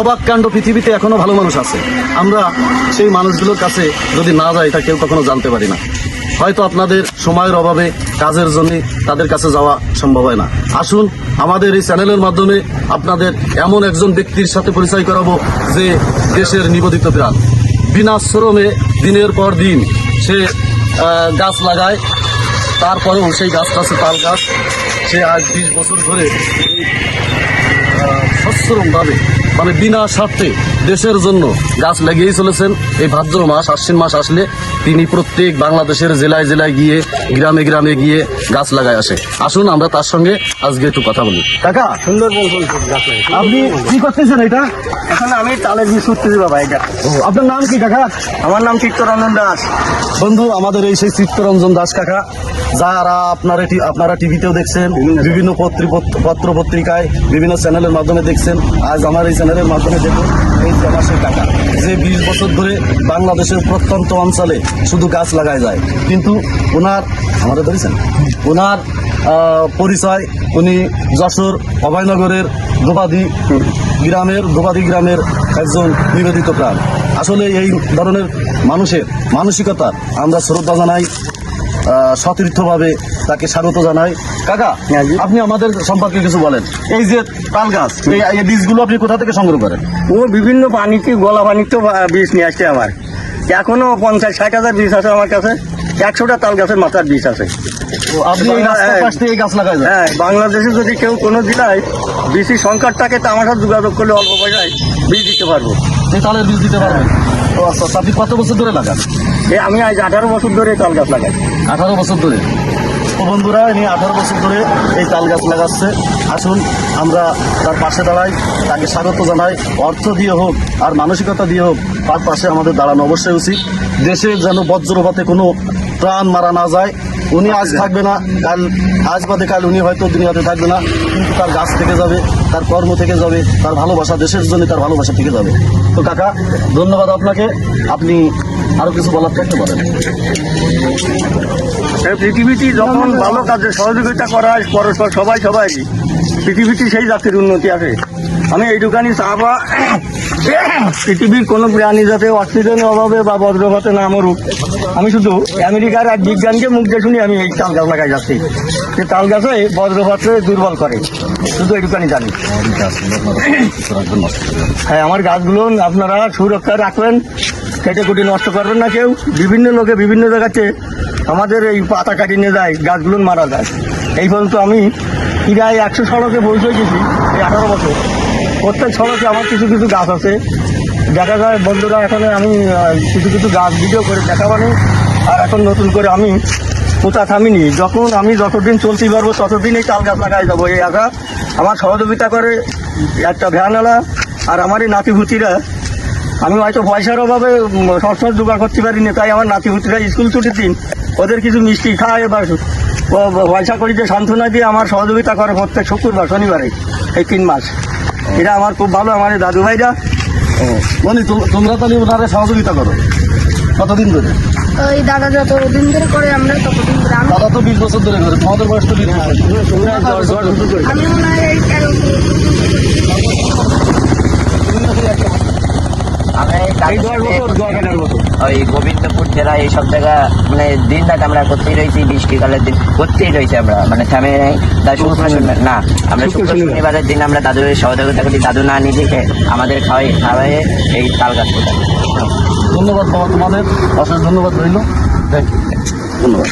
অবাক কাণ্ড পৃথিবীতে এখনও ভালো মানুষ আছে। আমরা সেই মানুষগুলোর কাছে যদি না যাই তা কেউ কখনো জানতে পারি না। হয়তো আপনাদের সময়ের অভাবে, কাজের জন্য তাদের কাছে যাওয়া সম্ভব হয় না। আসুন, আমাদের এই চ্যানেলের মাধ্যমে আপনাদের এমন একজন ব্যক্তির সাথে পরিচয় করাবো যে দেশের নিবেদিত প্রাণ। বিনা শ্রমে দিনের পর দিন সে গাছ লাগায়, তারপরেও সেই গাছটা আছে তাল গাছ। সে আজ বিশ বছর ধরে সশ্রমভাবে মানে বিনা স্বার্থে দেশের জন্য গাছ লাগিয়েই চলেছেন। এই ভাদ্র মাস আশ্বিন মাস আসলে তিনি প্রত্যেক বাংলাদেশের জেলায় জেলায় গিয়ে গ্রামে গ্রামে গিয়ে গাছ লাগায় আসে। আসুন আমরা তার সঙ্গে আজকে একটু কথা বলি। কাকা সুন্দর আপনি কি করতেছেন এটা? এখন আমি তালের বীজ করতেছি বাবা এটা আপনার নাম কি কাকা? আমার নাম চিত্তরঞ্জন দাস। বন্ধু আমাদের এই সেই চিত্তরঞ্জন দাস কাকা যারা আপনারা আপনারা টিভিতেও দেখছেন বিভিন্ন পত্রি- পত্র পত্রিকায় বিভিন্ন চ্যানেলের মাধ্যমে দেখছেন আজ আমার এই চ্যানেলের মাধ্যমে দেখুন এই প্রবাসের কাকা যে বিশ বছর ধরে বাংলাদেশের প্রত্যন্ত অঞ্চলে শুধু গাছ লাগায় যায়। কিন্তু ওনার আমাদের ধরেছেন ওনার পরিচয় উনি যশোর অভয়নগরের দোবাদি গ্রামের দোবাদি গ্রামের একজন নিবেদিত প্রাণ। আসলে এই ধরনের মানুষের মানসিকতা আমরা শ্রদ্ধা জানাই সতীর্থভাবে তাকে স্বাগত জানাই। কাকা হ্যাঁ আপনি আমাদের সম্পর্কে কিছু বলেন। এই যে তাল গাছ এই এই বীজগুলো আপনি কোথা থেকে সংগ্রহ করেন? ও বিভিন্ন পানিতে গলা পানিতে বীজ নিয়ে আসছে আমার। এখনও পঞ্চাশ ষাট হাজার বীজ আছে আমার কাছে। একশোটা তাল গাছের মাথার বীজ আছে। হ্যাঁ। হ্যাঁ বাংলাদেশে যদি কেউ কোনো জেলায় বেশি সংকট থাকে তা আমার সাথে যোগাযোগ করলে অল্প পয়সায় বীজ দিতে পারব। তালের বীজ দিতে পারবেন? তো আচ্ছা আচ্ছা, আপনি কত বছর ধরে লাগান? এই আমি আজ আঠারো বছর ধরে তাল গাছ লাগাই। আঠারো বছর ধরে? তো বন্ধুরা ইনি আঠারো বছর ধরে এই তাল গাছ লাগাচ্ছে। আসুন আমরা তার পাশে দাঁড়াই তাকে স্বাগত জানাই। অর্থ দিয়ে হোক আর মানসিকতা দিয়ে হোক তার পাশে আমাদের দাঁড়ানো অবশ্যই উচিত। দেশে যেন বজ্রপাতে কোনো প্রাণ মারা না যায়। উনি আজ থাকবে না, কাল, আজ বাদে কাল উনি হয়তো দুনিয়াতে থাকবে না, কিন্তু তার গাছ থেকে যাবে, তার কর্ম থেকে যাবে, তার ভালোবাসা দেশের জন্য তার ভালোবাসা থেকে যাবে। তো কাকা, ধন্যবাদ আপনাকে। আপনি আরও কিছু বলার থাকতে পারেন। পৃথিবীতে যখন ভালো কাজে সহযোগিতা করা হয়, পরস্পর সবাই সবাই পৃথিবীতে সেই জাতির উন্নতি আছে। আমি এইটুখানি চাপা পৃথিবীর কোনো প্রাণী যাতে অক্সিজেনের অভাবে বা বজ্রপাতে না মরুক, আমি শুধু আমেরিকার এক বিজ্ঞানকে মুখ দিয়ে শুনি, আমি এই তাল গাছ লাগাই যাচ্ছি। যে তাল গাছে বজ্রপাতে দুর্বল করে। শুধু এইটুখানি জানি। হ্যাঁ আমার গাছগুলো আপনারা সুরক্ষা রাখবেন। কেটে কুটি নষ্ট করবেন না কেউ। বিভিন্ন লোকে বিভিন্ন জায়গাতে আমাদের এই পাতা কাটিয়ে নিয়ে যায়, গাছগুলো মারা যায়। এই পর্যন্ত আমি প্রায় একশো সড়কে পৌঁছে গেছি এই আঠারো বছর। প্রত্যেক সড়কে আমার কিছু কিছু গাছ আছে। দেখা যায় বন্ধুরা, এখন আমি কিছু কিছু গাছ ভিডিও করে দেখা দেখাবানি। আর এখন নতুন করে আমি কোথা থামিনি। যখন আমি যতদিন চলতে পারব ততদিন এই তাল গাছ লাগাই যাব এই একা আমার সহযোগিতা করে একটা ভ্যানওয়ালা আর আমার এই নাতিভূতিরা আমি হয়তো পয়সার অভাবে সবসময় জোগাড় করতে পারিনি তাই আমার নাতি নাতিভূতিরা স্কুল ছুটির দিন ওদের কিছু মিষ্টি খায় বা পয়সা করি যে সান্ত্বনা দিয়ে আমার সহযোগিতা করে প্রত্যেক শুক্রবার শনিবারে এই তিন মাস। এটা আমার খুব ভালো আমার দাদু ভাইরা মানে তো- তোমরা তাহলে ওনারে সহযোগিতা করো। কতদিন ধরে? ওই দাদা ধরে করে আমরা ততদিন ধরে। দাদা তো বিশ বছর ধরে করে তোমাদের বয়স তো বিশ বছর। আমি মনে হয় এই তেরো আমরা এই এই দশ বছর দশ এগারো বছর ওই গোবিন্দপুর জেলা এইসব জায়গা মানে দিন রাত আমরা করতেই রয়েছি বৃষ্টিকালের দিন করতেই রয়েছি আমরা মানে থামে নেই। তাই শুক্র না আমরা শুক্র শুক্র শনিবারের দিন আমরা দাদুর সহযোগিতা করি দাদু না নিজেকে আমাদের খাওয়াই খাওয়াইয়ে এই তাল গাছ ধন্যবাদ বাবা তোমাদের অশেষ ধন্যবাদ রইল। থ্যাংক ইউ ধন্যবাদ।